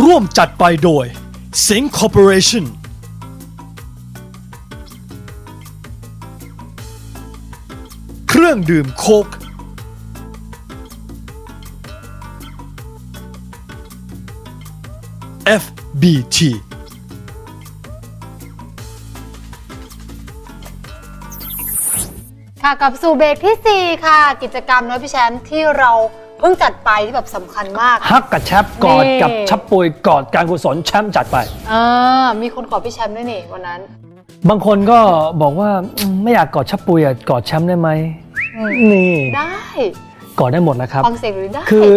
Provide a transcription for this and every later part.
ร่วมจัดไปโดย Sing Corporation เครื่องดื่มโคก FBT ค่ะกับสู่เบรกที่ 4 ค่ะ กิจกรรมนะพี่แชมป์ที่เรา พิ่งจัดไปที่แบบสำคัญมาก ฮักกับแชปกอดนี่ กับชับปุยกอดการกุศลแชมป์จัดไป อ่ามีคนขอพี่แชมป์ด้วยนี่วันนั้น บางคนก็บอกว่าอืมไม่อยากกอดชับปุยอะกอดแชมป์ได้ไหมอืม นี่ได้กอดได้หมดนะครับ ฟังเสียงหรือได้ คือ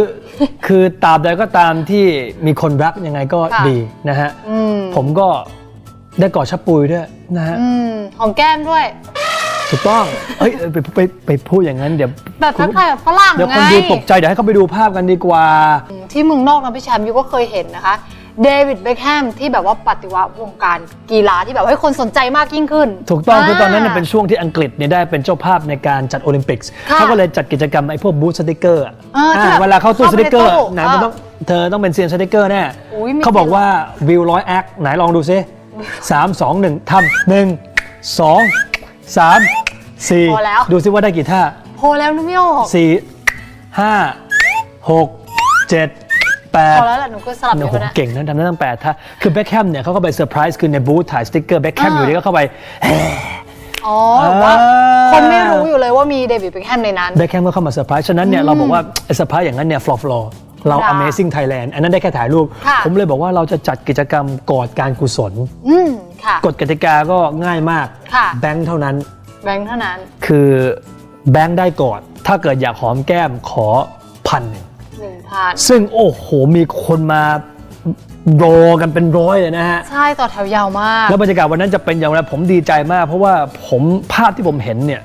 คือตราบใดก็ตามที่มีคนรักยังไงก็ค่ะ ดีนะฮะ อืมผมก็ได้กอดชับปุยด้วยนะฮะ อืมหอมแก้มด้วย ถูกต้องเอ้ยไปไปไปพูดอย่างนั้นเดี๋ยวแบบทักทายแบบฝรั่งเดี๋ยวไงคนดูตกใจเดี๋ยวให้เขาไปดูภาพกันดีกว่าอืมที่เมืองนอกนะพี่แชมป์ยูก็เคยเห็นนะคะ เดวิดเบคแฮมที่แบบว่าปฏิวัติวงการกีฬาที่แบบว่าให้คนสนใจมากยิ่งขึ้น ถูกต้องคือตอนนั้นเนี่ยเป็นช่วงที่อังกฤษเนี่ยได้เป็นเจ้าภาพในการจัดโอลิมปิกส์ค่ะเขาก็เลยจัดกิจกรรมไอ้พวกบูธสติกเกอร์อะอ่าที่แบบเวลาเข้าตู้เข้าสไปติกเกอร์ในตู้ไหนมันต้องเธอต้องเป็นเซียนสติกเกอร์แน่อุ๊ยไม่เขาบอกว่าวิวร้อยแอคไหนลองดูซิสามสองหนึ่งทำหนึ่งสอง สามสี่พอแล้ว ดูซิว่าได้กี่ท่าโพอแล้วนึกไม่ออกสี่ห้าหกเจ็ดแปด พอแล้วแหละหนูก็สลับไปโอ้โหก็ได้ เก่งนะทำได้ตั้งแปดท่าคือแบ็คแฮมเนี่ยเขาก็ไปเซอร์ไพรส์คือในบูธถ่ายสติกเกอร์แบ็คแฮมอ่า อยู่ดีก็เข้าไป อ๋อแบบว่าอ่า คนไม่รู้อยู่เลยว่ามีเดวิดเบคแฮมในนั้นแบ็คแฮมก็เข้ามาเซอร์ไพรส์ฉะนั้นเนี่ยเราบอกว่าไอ้เซอร์ไพรส์อย่างนั้นเนี่ยฟลอฟลอเราค่ะ Amazing Thailand อันนั้นได้แค่ถ่ายรูป ค่ะ ผมเลยบอกว่าเราจะจัดกิจกรรมกอดการกุศล อืม ค่ะ กฎกติกาก็ง่ายมาก ค่ะ แบงค์เท่านั้น แบงค์เท่านั้นคือแบงค์ได้กอดถ้าเกิดอยากหอมแก้มขอพันหนึ่งหนึ่งพันซึ่งโอ้โหมีคนมารอกันเป็นร้อยเลยนะฮะ ใช่ต่อแถวยาวมาก แล้วบรรยากาศวันนั้นจะเป็นอย่างไรผมดีใจมาก เพราะว่าผมภาพที่ผมเห็นเนี่ย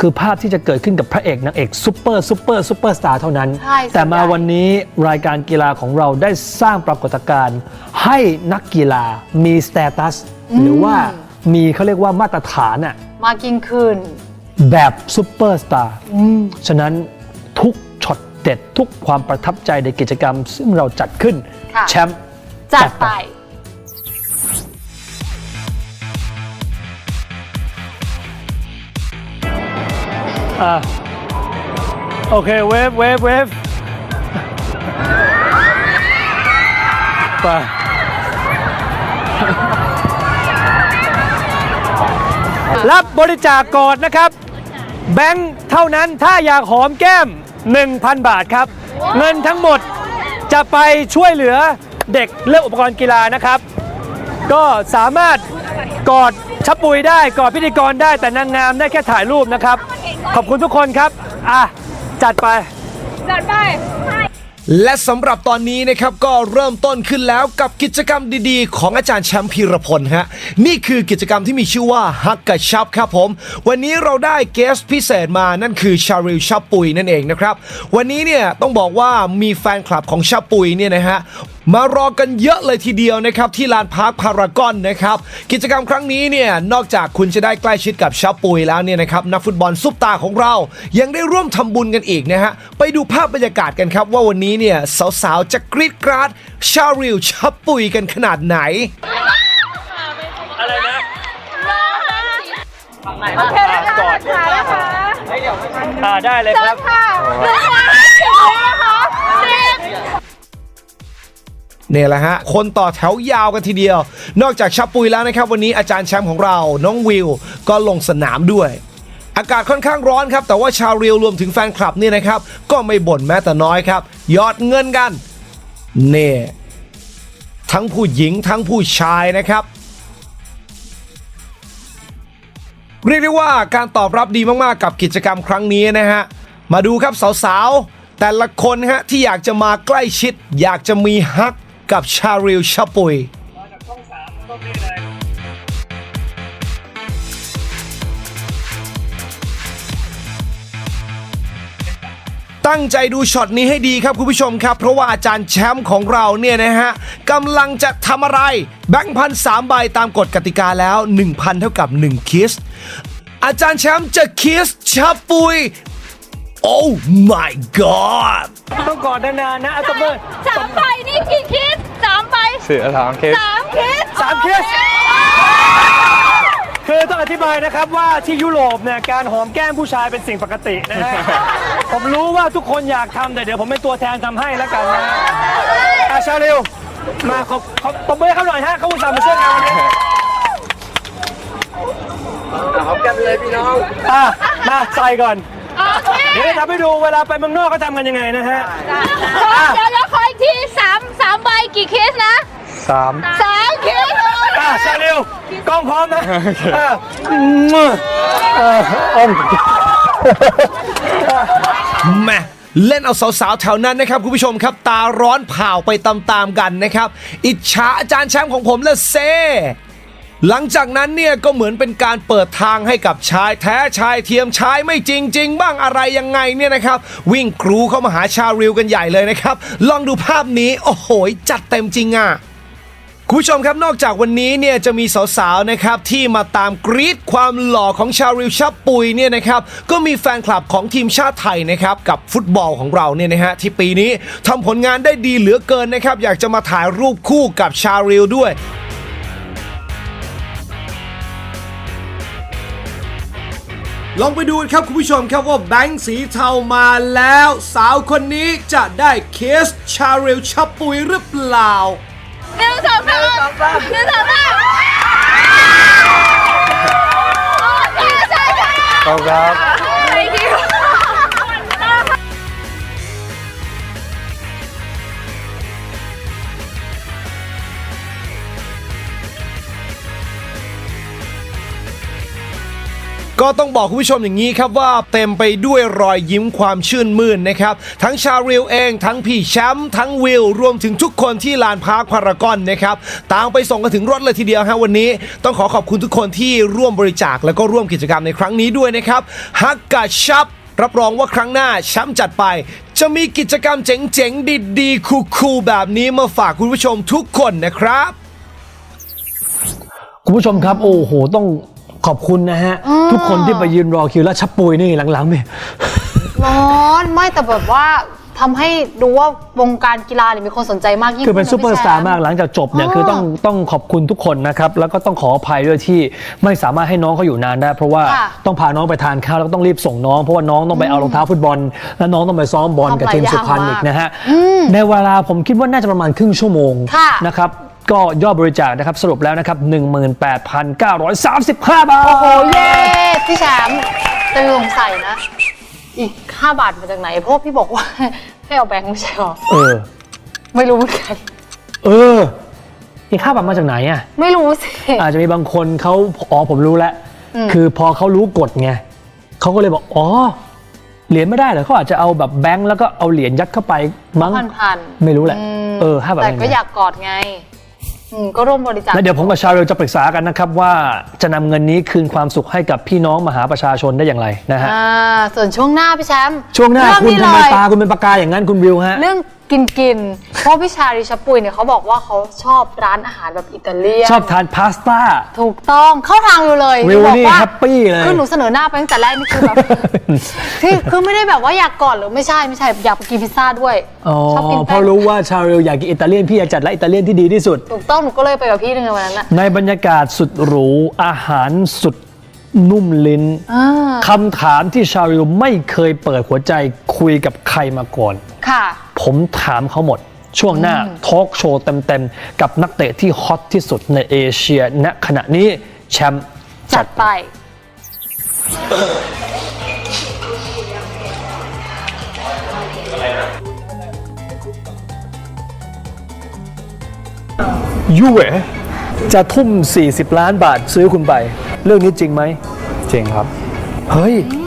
คือภาพที่จะเกิดขึ้นกับพระเอกนางเอกซุปเปอร์ซุปเปอร์ซุปเปอร์สตาร์เท่านั้น ใช่แต่มาส่วนใหญ่วันนี้รายการกีฬาของเราได้สร้างปรากฏการณ์ให้นักกีฬามีสเตตัสหรือว่ามีเขาเรียกว่ามาตรฐานอะมากยิ่งขึ้น แบบซุปเปอร์สตาร์ฉะนั้นทุกช็อตเด็ดทุกความประทับใจในกิจกรรม ซึ่งเราจัดขึ้น ค่ะ แชมป์จัดไป อะโอเค เวฟเวฟเวฟไปรับบริจาคกอดนะครับ แบงค์เท่านั้นถ้าอยากหอมแก้ม 1,000 บาทครับ เงินทั้งหมดจะไปช่วยเหลือเด็กเลือกอุปกรณ์กีฬานะครับ ก็สามารถกอด ชับปุยได้กอดพิธีกรได้แต่นางงามได้แค่ถ่ายรูปนะครับ ขอบคุณทุกคนครับ อะจัดไป และสำหรับตอนนี้นะครับก็เริ่มต้นขึ้นแล้วกับกิจกรรมดีๆ ของอาจารย์แชมป์พีรพลฮะนี่คือกิจกรรมที่มีชื่อว่าฮักกับชับครับผม วันนี้เราได้เกสพิเศษมานั่นคือชาริลชับปุยนั่นเองนะครับ วันนี้เนี่ยต้องบอกว่ามีแฟนคลับของชับปุยเนี่ยนะฮะ มารอกันเยอะเลยทีเดียวนะครับ ที่ลานพาร์คพารากอนนะครับ กิจกรรมครั้งนี้เนี่ย นอกจากคุณจะได้ใกล้ชิดกับชับปุยแล้วเนี่ยนะครับ นักฟุตบอลซุปตาของเรา ยังได้ร่วมทำบุญกันอีกนะฮะ ไปดูภาพบรรยากาศกันครับว่าวันนี้เนี่ย สาวๆ จะกรีดกราด ชาริลชับปุยกันขนาดไหน อะไรนะโอเคนะคะกอดขานะคะอ่าได้เลยครับค่ะหนึ่งนะคะสิบเเนี่ยแหละฮะ คนต่อแถวยาวกันทีเดียว นอกจากชับปุยแล้วนะครับ วันนี้อาจารย์แชมป์ของเราน้องวิว ก็ลงสนามด้วย อากาศค่อนข้างร้อนครับ แต่ว่าชาวเรียวรวมถึงแฟนคลับนี่นะครับ ก็ไม่บ่นแม้แต่น้อยครับ ยอดเงินกันเนี่ยทั้งผู้หญิงทั้งผู้ชายนะครับเรียกได้ว่าการตอบรับดีมากๆกับกิจกรรมครั้งนี้นะฮะ มาดูครับสาวๆ แต่ละคนฮะที่อยากจะมาใกล้ชิด อยากจะมีฮัก กับชาริลชาปุยตั้งใจดูช็อตนี้ให้ดีครับคุณผู้ชมครับ เพราะว่าอาจารย์แชมป์ของเราเนี่ยนะฮะกำลังจะทำอะไร แบงค์พันสามใบตามกฎกติกาแล้ว 1,000 เท่ากับ 1 คิส อาจารย์แชมป์จะคิสชาปุย โอ้ my god ต้องกอดนานๆนะเอาตบมือสามใบนี่กี่คิดสามสี่สามเคสสามคิสสามเคสคือต้องอธิบายนะครับว่าที่ยุโรปเนี่ยการหอมแก้มผู้ชายเป็นสิ่งปกตินะฮะ ผมรู้ว่าทุกคนอยากทำแต่เดี๋ยวผมเป็นตัวแทนทำให้แล้วกันนะฮะอาชาเร็วมาขอขอตบมือให้เขาหน่อยฮะเขาอุตส่าห์มาช่วยงานวันนี้หอมแก้มเลยพี่น้องอะมาใส่ก่อนโอเคเดี๋ยวจะทำให้ดูเวลาไปเมืองนอกเขาทำกันยังไงนะฮะเดี๋ยวแล้วขออีก ทีสามสามใบกี่คิสนะสามสามคิสอะชาเร็วกล้องพร้อมนะอะเอออ้อมแหม่เล่นเอาสาวๆแถวนั้นนะครับคุณผู้ชมครับตาร้อนเผาไปตามๆกันนะครับ อิจฉาอาจารย์แชมป์ของผมละเซ หลังจากนั้นเนี่ยก็เหมือนเป็นการเปิดทางให้กับชายแท้ชายเทียมชายไม่จริงจริงบ้างอะไรยังไงเนี่ยนะครับ วิ่งกรูเข้ามาหาชาริวกันใหญ่เลยนะครับ ลองดูภาพนี้ โอ้โห จัดเต็มจริงอะคุณผู้ชมครับนอกจากวันนี้เนี่ยจะมีสาวๆนะครับที่มาตามกรีดความหล่อของชาริวชับปุยเนี่ยนะครับก็มีแฟนคลับของทีมชาติไทยนะครับกับฟุตบอลของเราเนี่ยนะฮะที่ปีนี้ทำผลงานได้ดีเหลือเกินนะครับอยากจะมาถ่ายรูปคู่กับชาริวด้วย ลองไปดูกันครับคุณผู้ชมครับว่าแบงค์สีเทามาแล้ว สาวคนนี้จะได้เคสชาเรลชับปุยหรือเปล่าหนึ่งสองสามหนึ่งสองสามโอเคใช่ใช่ขอบคุณครับ ก็ต้องบอกคุณผู้ชมอย่างนี้ครับว่าเต็มไปด้วยรอยยิ้มความชื่นมื่นนะครับ ทั้งชาริวเอง ทั้งพี่แชมป์ทั้งวิวรวมถึงทุกคนที่ลานพาร์คพารากอนนะครับต่างไปส่งกันถึงรถเลยทีเดียวฮะวันนี้ ต้องขอขอบคุณทุกคนที่ร่วมบริจาคแล้วก็ร่วมกิจกรรมในครั้งนี้ด้วยนะครับฮักกะชับรับรองว่าครั้งหน้าแชมป์จัดไป จะมีกิจกรรมเจ๋งๆดีๆคูลๆแบบนี้มาฝากคุณผู้ชมทุกคนนะครับ คุณผู้ชมครับ โอ้โห ต้อง ขอบคุณนะฮะ ทุกคนที่ไปยืนรอคิวแล้วชับปุยนี่หลังๆเนี่ยร้อนไม่แต่แบบว่าทำให้ดูว่าวงการกีฬาเนี่ยมีคนสนใจมากยิ่งคือเป็นขึ้ะซูเปอร์สตาร์พี่แชมากหลังจากจบเนี่ยอ๋อคือต้องต้องขอบคุณทุกคนนะครับ แล้วก็ต้องขออภัยด้วยที่ไม่สามารถให้น้องเขาอยู่นานได้ เพราะว่าค่ะต้องพาน้องไปทานข้าวแล้วก็ต้องรีบส่งน้อง เพราะว่าน้องต้องไปเอารองเท้าฟุตบอล แล้วน้องต้องไปซ้อมบอลกับทำหลายทีมสุพรรณอย่างมากอีกนะฮะในเวลาผมคิดว่าน่าจะประมาณครึ่งชั่วโมงค่ะนะครับ ก็ยอดบริจาคนะครับสรุปแล้วนะครับ 18,935 บาท โอ้โหเย้พี่แชมป์แต่สงสัยนะ อีก 5 บาทมาจากไหน เพราะว่าพี่บอกว่า ให้เอาแบงค์ไม่ใช่หรอ เออ ไม่รู้เหมือนกัน เออ อีกค่าบัตรมาจากไหนอะ ไม่รู้สิ อาจจะมีบางคนเขาอ๋อผมรู้แล้วอืมคือพอเขารู้กฎไงเขาก็เลยบอก อ๋อ เหรียญไม่ได้เหรอเขาอาจจะเอาแบบแบงค์แล้วก็เอาเหรียญยัดเข้าไปมั้งพันพันไม่รู้แหละมเออห้าบาทแต่เป็นไงก็อยากกอดไง อืมก็ร่วมบริจาคแล้วเดี๋ยวผมกับชาเรลจะปรึกษากันนะครับว่าจะนำเงินนี้คืนความสุขให้กับพี่น้องมหาประชาชนได้อย่างไรนะฮะ อ่าส่วนช่วงหน้าพี่แชมป์ช่วงหน้าเรื่องคุณนี้ทำไมเลยตาคุณเป็นปากกาอย่างนั้นคุณวิวฮะ เรื่องกินกินๆเพราะพี่ชาริชปุยเนี่ยเขาบอกว่าเขาชอบร้านอาหารแบบอิตาเลียน ชอบทานพาสต้า ถูกต้องเข้าทางอยู่เลยวิวบอกนี่ว่าแฮปปี้เลยคือหนูเสนอหน้าไปตั้งแต่แรกนี่คือแบบ ที่คือไม่ได้แบบว่าอยากกอดหรือไม่ใช่ไม่ใช่อยากไปกินพิซซ่าด้วยอ๋อชอบกินเพแป้งราะรู้ว่าชาเรลอยากกินอิตาเลียนพี่อยากจัดร้านอิตาเลียนที่ดีที่สุด ถูกต้องหนูก็เลยไปกับพี่หนึ่งในวันนั้นน่ะในบรรยากาศสุดหรูอาหารสุด นุ่มลิ้นอ่าคำถามที่ชาริลไม่เคยเปิดหัวใจคุยกับใครมาก่อนค่ะผมถามเขาหมด ช่วงหน้าทอล์กโชว์เต็มๆ กับนักเตะที่ฮอตที่สุดในเอเชียณขณะนี้แชมป์จัดไป ยูเวจะทุ่ม 40 ล้านบาทซื้อคุณไป เรื่องนี้จริงไหมจริงครับ เฮ้ยอื